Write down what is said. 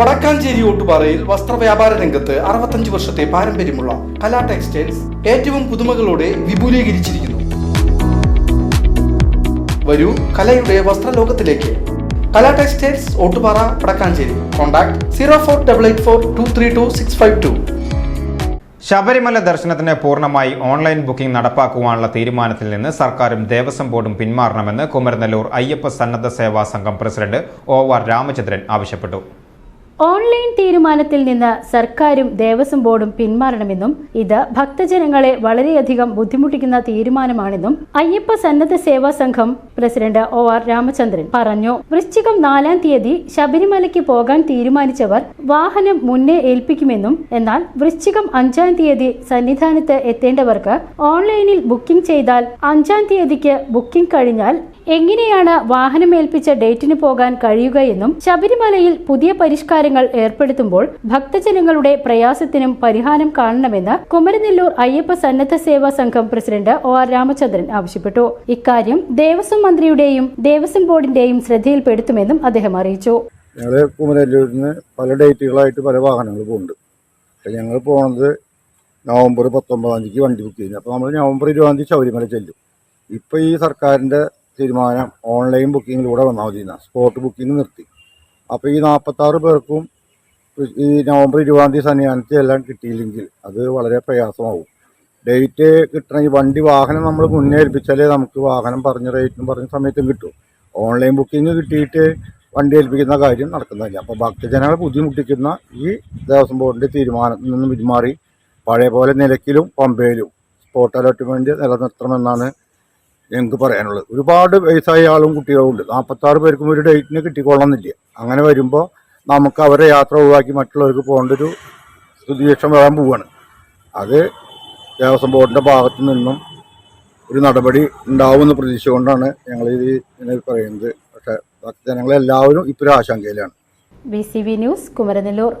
വടക്കാഞ്ചേരി ഓട്ടുപാറയിൽ വസ്ത്രവ്യാപാര രംഗത്ത് അറുപത്തഞ്ച് വർഷത്തെ പാരമ്പര്യമുള്ള കലാ ടെക്സ്റ്റൈൽസ് ഏറ്റവും പുതുമകളോടെ വിപുലീകരിച്ചിരിക്കുന്നു. വരൂ കലയുടെ വസ്ത്രലോകത്തിലേക്ക്. Kala textiles Ottupara Vadakkanchery. Contact zero four double eight four two three two six five two. Sabarimala ദർശനത്തിന് പൂർണമായി ഓൺലൈൻ ബുക്കിംഗ് നടപ്പാക്കുവാനുള്ള തീരുമാനത്തിൽ നിന്ന് സർക്കാരും ദേവസ്വം ബോർഡും പിന്മാറണമെന്ന് കുമരനെല്ലൂർ അയ്യപ്പ സന്നദ്ധ സേവാ സംഘം പ്രസിഡന്റ് ഒ ആർ രാമചന്ദ്രൻ ആവശ്യപ്പെട്ടു. ഓൺലൈൻ തീരുമാനത്തിൽ നിന്ന് സർക്കാരും ദേവസ്വം ബോർഡും പിന്മാറണമെന്നും ഇത് ഭക്തജനങ്ങളെ വളരെയധികം ബുദ്ധിമുട്ടിക്കുന്ന തീരുമാനമാണെന്നും അയ്യപ്പ സന്നദ്ധ സേവാ സംഘം പ്രസിഡന്റ് ഒ ആർ രാമചന്ദ്രൻ പറഞ്ഞു. വൃശ്ചികം നാലാം തീയതി ശബരിമലയ്ക്ക് പോകാൻ തീരുമാനിച്ചവർ വാഹനം മുന്നേ ഏൽപ്പിക്കുമെന്നും എന്നാൽ വൃശ്ചികം അഞ്ചാം തീയതി സന്നിധാനത്ത് എത്തേണ്ടവർക്ക് ഓൺലൈനിൽ ബുക്കിംഗ് ചെയ്താൽ അഞ്ചാം തീയതിക്ക് ബുക്കിംഗ് കഴിഞ്ഞാൽ എങ്ങനെയാണ് വാഹനം ഏൽപ്പിച്ച ഡേറ്റിന് പോകാൻ കഴിയുകയെന്നും ശബരിമലയിൽ പുതിയ പരിഷ്കാരങ്ങൾ ഏർപ്പെടുത്തുമ്പോൾ ഭക്തജനങ്ങളുടെ പ്രയാസത്തിനും പരിഹാരം കാണണമെന്ന് കുമരനെല്ലൂർ അയ്യപ്പ സന്നദ്ധ സേവാ സംഘം പ്രസിഡന്റ് ഒ ആർ രാമചന്ദ്രൻ ആവശ്യപ്പെട്ടു. ഇക്കാര്യം ദേവസ്വം മന്ത്രിയുടെയും ദേവസ്വം ബോർഡിന്റെയും ശ്രദ്ധയിൽപ്പെടുത്തുമെന്നും അദ്ദേഹം അറിയിച്ചു. പല ഡേറ്റുകളായിട്ട് പല വാഹനങ്ങൾ പോകുന്നുണ്ട് ഞങ്ങൾ പോണത് നവംബർ പത്തൊമ്പതാം തീയതിക്ക് വണ്ടി ബുക്ക് ചെയ്യുന്നത് അപ്പോൾ നമ്മൾ നവംബർ ഇരുപതാം തീയതി ശബരിമല ചെല്ലും. ഇപ്പോൾ ഈ സർക്കാരിന്റെ തീരുമാനം ഓൺലൈൻ ബുക്കിങ്ങിലൂടെ വന്നാൽ മതി എന്നാൽ സ്പോട്ട് ബുക്കിംഗ് നിർത്തി. അപ്പോൾ ഈ നാൽപ്പത്താറ് പേർക്കും ഈ നവംബർ ഇരുപതാം തീയതി സന്നിധാനത്ത് എല്ലാം കിട്ടിയില്ലെങ്കിൽ അത് വളരെ പ്രയാസമാവും. ഡേറ്റ് കിട്ടണമെങ്കിൽ വണ്ടി വാഹനം നമ്മൾ മുന്നേ ഏൽപ്പിച്ചാലേ നമുക്ക് വാഹനം പറഞ്ഞ റേറ്റിനും പറഞ്ഞ സമയത്തും കിട്ടും. ഓൺലൈൻ ബുക്കിംഗ് കിട്ടിയിട്ട് വണ്ടി ഏൽപ്പിക്കുന്ന കാര്യം നടക്കുന്നില്ല അപ്പോൾ ഭക്തജനങ്ങളെ ബുദ്ധിമുട്ടിക്കുന്ന ഈ ദേവസ്വം ബോർഡിന്റെ തീരുമാനത്തിൽ നിന്ന് പിന്മാറി പഴയ പോലെ നിലയ്ക്കിലും പമ്പയിലും സ്പോട്ട് അലോട്ട്മെന്റ് നിലനിർത്തണമെന്നാണ് ഞങ്ങൾക്ക് പറയാനുള്ളത്. ഒരുപാട് വയസ്സായ ആളും കുട്ടികളും ഉണ്ട്. നാൽപ്പത്താറ് പേർക്കും ഒരു ഡേറ്റിന് കിട്ടിക്കൊള്ളുന്നില്ല അങ്ങനെ വരുമ്പോൾ നമുക്ക് അവരെ യാത്ര ഒഴിവാക്കി മറ്റുള്ളവർക്ക് പോകേണ്ട ഒരു സ്ഥിതിവിഷം വരാൻ പോവുകയാണ് അത് ദേവസ്വം ബോർഡിന്റെ ഭാഗത്തു നിന്നും ഒരു നടപടി ഉണ്ടാവുമെന്ന് പ്രതീക്ഷ കൊണ്ടാണ് ഞങ്ങൾ ഇത് ഇങ്ങനെ പറയുന്നത്. പക്ഷേ ജനങ്ങളെല്ലാവരും ഇപ്പോൾ ആശങ്കയിലാണ്. B C B news Kumaranellur.